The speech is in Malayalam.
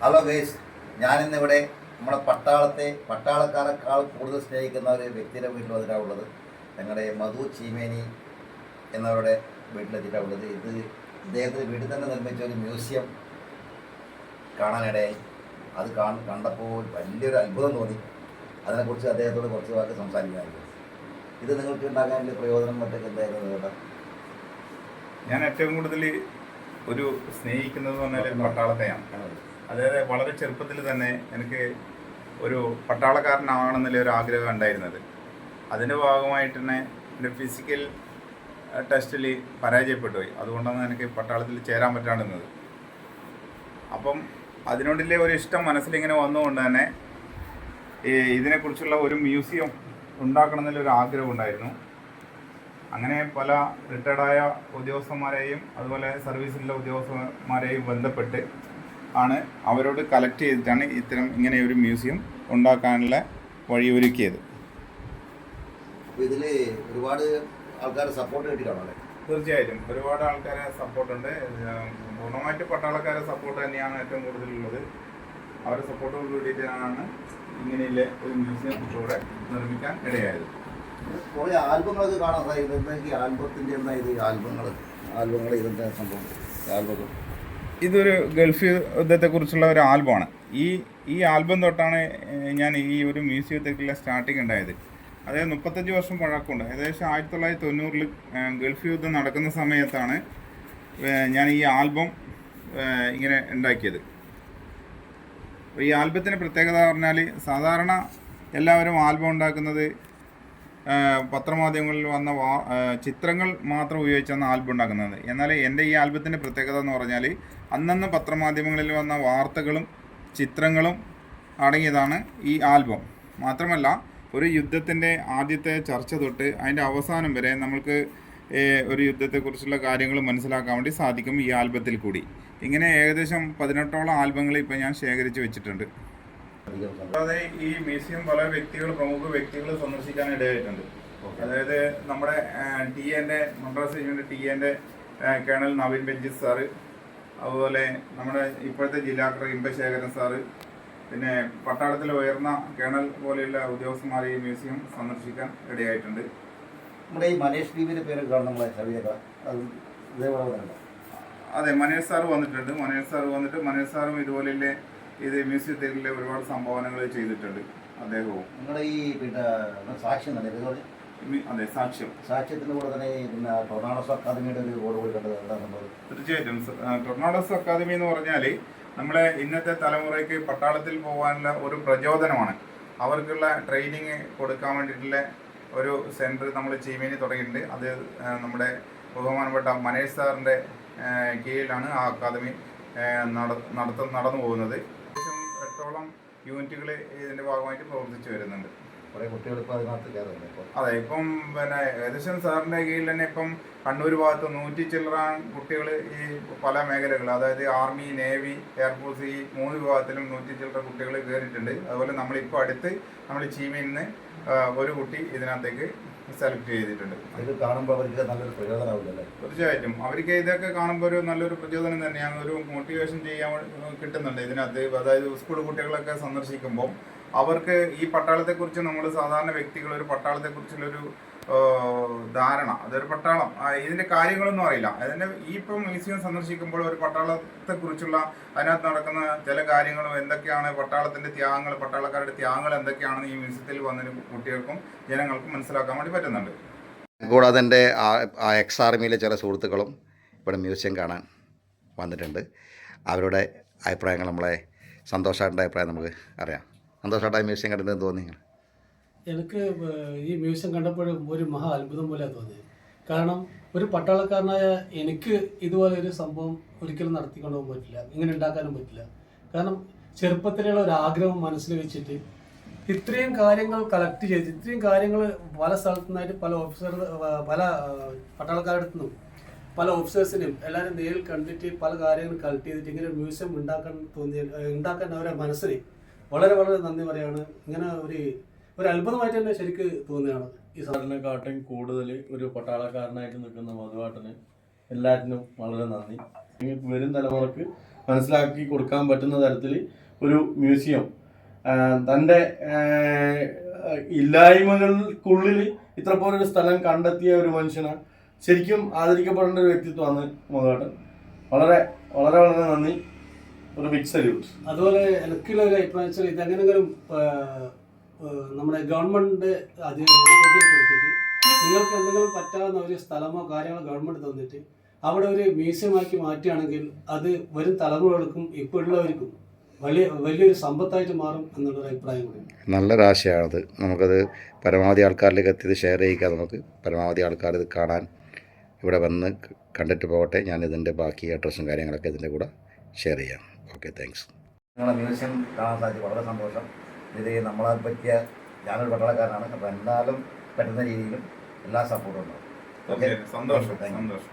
ഹലോ ഗേസ് ഞാനിന്നിവിടെ നമ്മുടെ പട്ടാളത്തെ പട്ടാളക്കാരെക്കാൾ കൂടുതൽ സ്നേഹിക്കുന്ന ഒരു വ്യക്തിയുടെ വീട്ടിൽ വന്നിട്ടാണ് ഉള്ളത്. ഞങ്ങളുടെ മധു ചീമേനി എന്നവരുടെ വീട്ടിലെത്തിയിട്ടാണ് ഉള്ളത്. ഇത് ഇദ്ദേഹത്തിന് വീട്ടിൽ തന്നെ നിർമ്മിച്ച ഒരു മ്യൂസിയം കാണാനിടയായി. അത് കാണ കണ്ടപ്പോൾ വലിയൊരു അത്ഭുതം തോന്നി. അതിനെക്കുറിച്ച് അദ്ദേഹത്തോട് കുറച്ച് വാക്ക് സംസാരിക്കാനായിരുന്നു. ഇത് നിങ്ങൾക്ക് ഉണ്ടാകാൻ പ്രയോജനം മറ്റൊക്കെ എന്തായിരുന്നു കേട്ടോ ഞാൻ ഏറ്റവും കൂടുതൽ ഒരു സ്നേഹിക്കുന്നത് പറഞ്ഞാൽ പട്ടാളത്തെയാണ്. അതായത് വളരെ ചെറുപ്പത്തിൽ തന്നെ എനിക്ക് ഒരു പട്ടാളക്കാരനാവണമെന്നുള്ള ഒരു ആഗ്രഹം ഉണ്ടായിരുന്നത്. അതിന്റെ ഭാഗമായിട്ട് തന്നെ എന്റെ ഫിസിക്കൽ ടെസ്റ്റിൽ പരാജയപ്പെട്ടു പോയി. അതുകൊണ്ടാണ് എനിക്ക് പട്ടാളത്തിൽ ചേരാൻ പറ്റാണ്ടുന്നത് അപ്പം അതിനോടുള്ള ഒരു ഇഷ്ടം മനസ്സിലിങ്ങനെ വന്നുകൊണ്ട് തന്നെ ഇതിനെക്കുറിച്ചുള്ള ഒരു മ്യൂസിയം ഉണ്ടാക്കണം എന്നുള്ളൊരു ആഗ്രഹം ഉണ്ടായിരുന്നു. അങ്ങനെ പല റിട്ടയർഡായ ഉദ്യോഗസ്ഥന്മാരെയും അതുപോലെ സർവീസിലുള്ള ഉദ്യോഗസ്ഥന്മാരെയും ബന്ധപ്പെട്ട് ആണ് അവരോട് കളക്ട് ചെയ്തിട്ടാണ് ഇത്തരം ഇങ്ങനെ ഒരു മ്യൂസിയം ഉണ്ടാക്കാനുള്ള വഴിയൊരുക്കിയത്. ഒരുക്കിയത് ഇതിൽ ഒരുപാട് ആൾക്കാർ സപ്പോർട്ട് കിട്ടിയിട്ടാണോ അല്ലേ തീർച്ചയായിട്ടും. ഒരുപാട് ആൾക്കാരെ സപ്പോർട്ടുണ്ട് പൂർണമായിട്ട് പട്ടാളക്കാരെ സപ്പോർട്ട് തന്നെയാണ് ഏറ്റവും കൂടുതലുള്ളത്. അവരുടെ സപ്പോർട്ടോട് കൂടിയിട്ടാണ് ഇങ്ങനെയുള്ള ഒരു മ്യൂസിയം ഇവിടെ നിർമ്മിക്കാൻ ഇടയായത്. കുറേ ആൽബങ്ങളൊക്കെ കാണാൻ ഈ ആൽബത്തിന്റെ എന്താ ഇത്? ആൽബങ്ങൾ ആൽബങ്ങൾ ഇതെന്താ സംഭവം? ആൽബങ്ങൾ ഇതൊരു ഗൾഫ് യുദ്ധത്തെക്കുറിച്ചുള്ള ഒരു ആൽബമാണ്. ഈ ഈ ആൽബം തൊട്ടാണ് ഞാൻ ഈ ഒരു മ്യൂസിയത്തേക്കുള്ള സ്റ്റാർട്ടിങ് ഉണ്ടായത്. അതായത് മുപ്പത്തഞ്ച് വർഷം പഴക്കമുണ്ട്. ഏകദേശം ആയിരത്തി തൊള്ളായിരത്തി തൊണ്ണൂറിൽ ഗൾഫ് യുദ്ധം നടക്കുന്ന സമയത്താണ് ഞാൻ ഈ ആൽബം ഇങ്ങനെ ഉണ്ടാക്കിയത്. ഈ ആൽബത്തിന്റെ പ്രത്യേകത പറഞ്ഞാൽ സാധാരണ എല്ലാവരും ആൽബം ഉണ്ടാക്കുന്നത് പത്രമാധ്യമങ്ങളിൽ വന്ന വാ ചിത്രങ്ങൾ മാത്രം ഉപയോഗിച്ചാണ് ആൽബം ഉണ്ടാക്കുന്നത്. എന്നാൽ എന്റെ ഈ ആൽബത്തിന്റെ പ്രത്യേകത എന്ന് പറഞ്ഞാൽ അന്നന്ന് പത്രമാധ്യമങ്ങളിൽ വന്ന വാർത്തകളും ചിത്രങ്ങളും അടങ്ങിയതാണ് ഈ ആൽബം. മാത്രമല്ല ഒരു യുദ്ധത്തിന്റെ ആദ്യത്തെ ചർച്ച തൊട്ട് അതിന്റെ അവസാനം വരെ നമുക്ക് ഒരു യുദ്ധത്തെക്കുറിച്ചുള്ള കാര്യങ്ങൾ മനസ്സിലാക്കാൻ വേണ്ടി സാധിക്കും ഈ ആൽബത്തിൽ കൂടി. ഇങ്ങനെ ഏകദേശം പതിനെട്ടോളം ആൽബങ്ങൾ ഇപ്പം ഞാൻ ശേഖരിച്ച് വെച്ചിട്ടുണ്ട്. അധികം സംഭവം ഈ മ്യൂസിയം പല വ്യക്തികൾ പ്രമുഖ വ്യക്തികൾ സന്ദർശിക്കാൻ ഇടയായിട്ടുണ്ട്. അതായത് നമ്മുടെ ടി എന്റെ മദ്രാസ് യൂണിറ്റ് ടി എന്റെ കേണൽ നവീൻ ബെഞ്ചിസ് സാറ് അതുപോലെ നമ്മുടെ ഇപ്പോഴത്തെ ജില്ലാ കളക്ടർ ഇമ്പശേഖരൻ സാറ് പിന്നെ പട്ടാളത്തിൽ ഉയർന്ന കേണൽ പോലെയുള്ള ഉദ്യോഗസ്ഥന്മാർ ഈ മ്യൂസിയം സന്ദർശിക്കാൻ ഇടയായിട്ടുണ്ട്. നമ്മുടെ ഈ മനേഷ് ദീപിന്റെ പേര് കാണും നമ്മളെ കവിതകൾ അത് അതെ മനേഷ് സാറ് വന്നിട്ടുണ്ട്. മനേഷ് സാറ് വന്നിട്ട് മനേഷ് സാറും ഇതുപോലെയുള്ള ഇത് മ്യൂസിയത്തിൽ ഒരുപാട് സംഭാവനകൾ ചെയ്തിട്ടുണ്ട് അദ്ദേഹവും. നിങ്ങളുടെ ഈ പിന്നെ സാക്ഷ്യം തന്നെ ഇത് പറഞ്ഞ്? അതെ സാക്ഷ്യം. സാക്ഷ്യത്തിന്റെ കൂടെ തന്നെ പിന്നെ ടൊർണാഡോസ് അക്കാദമിയുടെ ഒരു ബോർഡ് കൂടി കണ്ടത് എന്താ സംഭവം? തീർച്ചയായിട്ടും. ടൊർണാഡോസ് അക്കാദമി എന്ന് പറഞ്ഞാൽ നമ്മളെ ഇന്നത്തെ തലമുറയ്ക്ക് പട്ടാളത്തിൽ പോകാനുള്ള ഒരു പ്രചോദനമാണ്. അവർക്കുള്ള ട്രെയിനിങ് കൊടുക്കാൻ വേണ്ടിയിട്ടുള്ള ഒരു സെന്റർ നമ്മൾ ചീമേനി തുടങ്ങിയിട്ടുണ്ട്. അത് നമ്മുടെ ബഹുമാനപ്പെട്ട മനേഷ് സാറിന്റെ കീഴിലാണ് ആ അക്കാദമി നട- നടത്ത നടന്നു പോകുന്നത്. എട്ടോളം യൂണിറ്റുകൾ ഇതിന്റെ ഭാഗമായിട്ട് പ്രവർത്തിച്ചു വരുന്നുണ്ട്? കുറേ കുട്ടികൾ ഇപ്പോൾ അതിനകത്ത് കയറുന്നുണ്ട് ഇപ്പോൾ അതെ ഇപ്പം പിന്നെ ഏകദേശം സാറിന്റെ കീഴിൽ തന്നെ ഇപ്പം കണ്ണൂർ ഭാഗത്ത് നൂറ്റി ചില്ലറ കുട്ടികൾ ഈ പല മേഖലകൾ അതായത് ആർമി നേവി എയർഫോഴ്സ് ഈ മൂന്ന് വിഭാഗത്തിലും നൂറ്റി ചില്ലറ കുട്ടികൾ കയറിയിട്ടുണ്ട്. അതുപോലെ നമ്മളിപ്പോൾ അടുത്ത് നമ്മൾ ചീമയിൽ നിന്ന് ഒരു കുട്ടി ഇതിനകത്തേക്ക് സെലക്ട് ചെയ്തിട്ടുണ്ട്. ഇത് കാണുമ്പോൾ അവർക്ക് നല്ലൊരു പ്രയോജനമാവില്ലല്ലേ തീർച്ചയായിട്ടും. അവർക്ക് ഇതൊക്കെ കാണുമ്പോൾ ഒരു നല്ലൊരു പ്രചോദനം തന്നെയാണ്. ഒരു മോട്ടിവേഷൻ ചെയ്യാൻ കിട്ടുന്നുണ്ട് ഇതിനകത്ത്. അതായത് സ്കൂൾ കുട്ടികളൊക്കെ സന്ദർശിക്കുമ്പോൾ അവർക്ക് ഈ പട്ടാളത്തെക്കുറിച്ച് നമ്മൾ സാധാരണ വ്യക്തികൾ ഒരു പട്ടാളത്തെക്കുറിച്ചുള്ളൊരു ധാരണ. അതൊരു പട്ടാളം. ഇതിന്റെ കാര്യങ്ങളൊന്നും അറിയില്ല. അതിന്റെ ഈ ഇപ്പം മ്യൂസിയം സന്ദർശിക്കുമ്പോൾ ഒരു പട്ടാളത്തെക്കുറിച്ചുള്ള അതിനകത്ത് നടക്കുന്ന ചില കാര്യങ്ങളും എന്തൊക്കെയാണ് പട്ടാളത്തിന്റെ ത്യാഗങ്ങൾ പട്ടാളക്കാരുടെ ത്യാഗങ്ങൾ എന്തൊക്കെയാണെന്ന് ഈ മ്യൂസിയത്തിൽ വന്നതിന് കുട്ടികൾക്കും ജനങ്ങൾക്കും മനസ്സിലാക്കാൻ വേണ്ടി പറ്റുന്നുണ്ട്. കൂടാതെ എന്റെ എക്സ് ആർമിയിലെ ചില സുഹൃത്തുക്കളും ഇവിടെ മ്യൂസിയം കാണാൻ വന്നിട്ടുണ്ട്. അവരുടെ അഭിപ്രായങ്ങൾ നമ്മളെ സന്തോഷമായിട്ട അഭിപ്രായം നമുക്ക് അറിയാം. സന്തോഷമായിട്ട് മ്യൂസിയം കണ്ടിട്ട് തോന്നി എനിക്ക് ഈ മ്യൂസിയം കണ്ടപ്പോഴും ഒരു മഹാ അത്ഭുതം പോലെ തോന്നി കാരണം ഒരു പട്ടാളക്കാരനായ എനിക്ക് ഇതുപോലെ ഒരു സംഭവം ഒരിക്കലും നടത്തിക്കൊണ്ടു പോകാൻ പറ്റില്ല. ഇങ്ങനെ ഉണ്ടാക്കാനും പറ്റില്ല. കാരണം ചെറുപ്പത്തിലുള്ള ഒരു ആഗ്രഹം മനസ്സിൽ വെച്ചിട്ട് ഇത്രയും കാര്യങ്ങൾ കളക്ട് ചെയ്ത് ഇത്രയും കാര്യങ്ങൾ പല സ്ഥലത്തു നിന്നായിട്ട് പല ഓഫീസർ പല പട്ടാളക്കാരുടെ നിന്നും പല ഓഫീസേഴ്സിനും എല്ലാവരും നേരിൽ കണ്ടിട്ട് പല കാര്യങ്ങൾ കളക്ട് ചെയ്തിട്ട് ഇങ്ങനെ മ്യൂസിയം ഉണ്ടാക്കാൻ തോന്നിയ ഉണ്ടാക്കാൻ അവരെ മനസ്സിന് വളരെ വളരെ നന്ദി പറയാണ്. ഇങ്ങനെ ഒരു ഒരു അത്ഭുതമായിട്ട് തന്നെ ശരിക്ക് തോന്നുകയാണ് ഈ സാറിനെക്കാട്ടും കൂടുതൽ ഒരു പട്ടാളക്കാരനായിട്ട് നിൽക്കുന്ന മധുവാട്ടന് എല്ലാറ്റിനും വളരെ നന്ദി. വരും തലമുറയ്ക്ക് മനസ്സിലാക്കി കൊടുക്കാൻ പറ്റുന്ന തരത്തിൽ ഒരു മ്യൂസിയം തന്റെ തന്റെ ഇല്ലായ്മകൾക്കുള്ളിൽ ഇത്ര പോലൊരു സ്ഥലം കണ്ടെത്തിയ ഒരു മനുഷ്യനെ ശരിക്കും ആദരിക്കപ്പെടേണ്ട ഒരു വ്യക്തിത്വമാണ് മധുവാട്ടൻ. വളരെ വളരെ വളരെ നന്ദി. ഒരു ബിഗ് സല്യൂട്ട് അതുപോലെ എനിക്കുള്ള ഒരു അഭിപ്രായം ഇതെങ്ങനെങ്കിലും നമ്മുടെ ഗവൺമെന്റ് അത് ശ്രദ്ധയിൽപ്പെടുത്തിയിട്ട് നിങ്ങൾക്ക് എന്തെങ്കിലും പറ്റാവുന്ന ഒരു സ്ഥലമോ കാര്യങ്ങളോ ഗവൺമെന്റ് തന്നിട്ട് അവിടെ ഒരു മ്യൂസിയമാക്കി മാറ്റുകയാണെങ്കിൽ അത് വരും തലമുറകൾക്കും ഇപ്പോഴുള്ളവർക്കും വലിയ വലിയൊരു സമ്പത്തായിട്ട് മാറും എന്നുള്ളൊരു അഭിപ്രായം കൂടി. നല്ലൊരാശയമാണത് നമുക്കത് പരമാവധി ആൾക്കാരിലേക്ക് എത്തിയത് ഷെയർ ചെയ്യുക നമുക്ക്. പരമാവധി ആൾക്കാർ ഇത് കാണാൻ ഇവിടെ വന്ന് കണ്ടിട്ട് പോകട്ടെ. ഞാൻ ഇതിന്റെ ബാക്കി അഡ്രസ്സും കാര്യങ്ങളൊക്കെ ഇതിന്റെ കൂടെ ഷെയർ ചെയ്യാം. ഓക്കെ താങ്ക്സ് നിങ്ങളുടെ മ്യൂസിയം കാണാൻ സാധിച്ചു. വളരെ സന്തോഷം. ഇത് നമ്മളെ പറ്റിയ ഞാനൊരു പട്ടാളക്കാരനാണ്. അപ്പോൾ എന്നാലും പറ്റുന്ന രീതിയിലും എല്ലാ സപ്പോർട്ടും ഉണ്ടാവും. ഓക്കെ? സന്തോഷം. സന്തോഷം.